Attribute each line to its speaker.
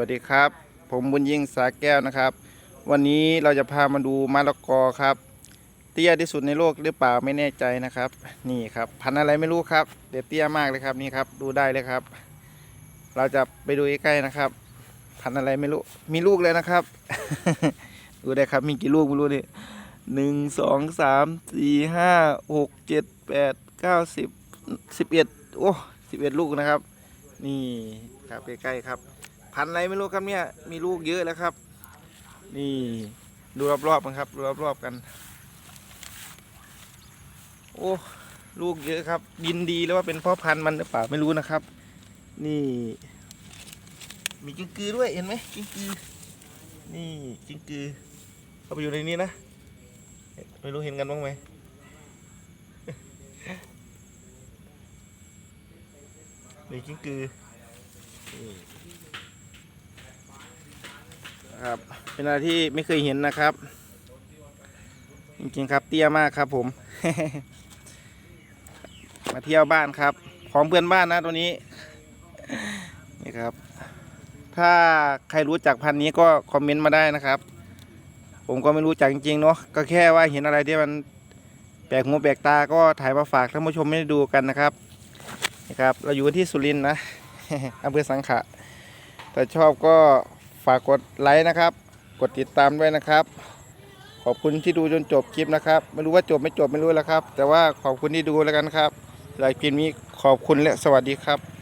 Speaker 1: วัสดีครับ ผมบุญยิ่งสาแก้วนะครับ วันนี้เราจะพามาดูมะละกอครับ เตี้ยที่สุดในโลกหรือเปล่าไม่แน่ใจนะครับ นี่ครับพันอะไรไม่รู้ครับเดี๋ยวเตี้ยมากเลยครับนี่ครับดูได้เลยครับ เราจะไปดูใกล้ๆนะครับ พันอะไรไม่รู้มีลูกเลยนะครับ ดูได้ครับมีกี่ลูกไม่รู้นี่หนึ่งสองสามสี่ห้าหกเจ็ดแปดเก้าสิบสิบเอ็ดโอ้สิบเอ็ดลูกนะครับ นี่ครับใกล้ๆครับ พันอะไรไม่รู้ครับเนี่ย มีลูกเยอะแล้วครับ นี่ดูรอบๆกันครับดูรอบๆกัน โอ้ลูกเยอะครับดินดีแล้วว่าเป็นพ่อพันธุ์มันหรือเปล่าไม่รู้นะครับ นี่ มีกิ้งกือด้วยเห็นไหมกิ้งกือ นี่กิ้งกือเข้าไปอยู่ในนี้นะไม่รู้เห็นกันบ้างไหมนี่กิ้งกือ ครับ เป็นอะไรที่ไม่เคยเห็นนะครับ จริงๆครับเตี้ยมากครับผม มาเที่ยวบ้านครับ ของเพื่อนบ้านนะตัวนี้ นี่ครับ ถ้าใครรู้จักพันธุ์นี้ก็คอมเมนต์มาได้นะครับ ผมก็ไม่รู้จักจริงๆเนาะ ก็แค่ว่าเห็นอะไรที่มันแปลกหูแปลกตาก็ถ่ายมาฝากท่านผู้ชมไม่ได้ดูกันนะครับนี่ครับ เราอยู่ที่สุรินทร์นะอำเภอสังขะถ้าชอบก็ ฝากกดไลค์นะครับ กดติดตามด้วยนะครับ ขอบคุณที่ดูจนจบคลิปนะครับ ไม่รู้ว่าจบไม่จบไม่รู้แล้วครับ แต่ว่าขอบคุณที่ดูแล้วกันครับหลายคลิปนี้ขอบคุณและสวัสดีครับ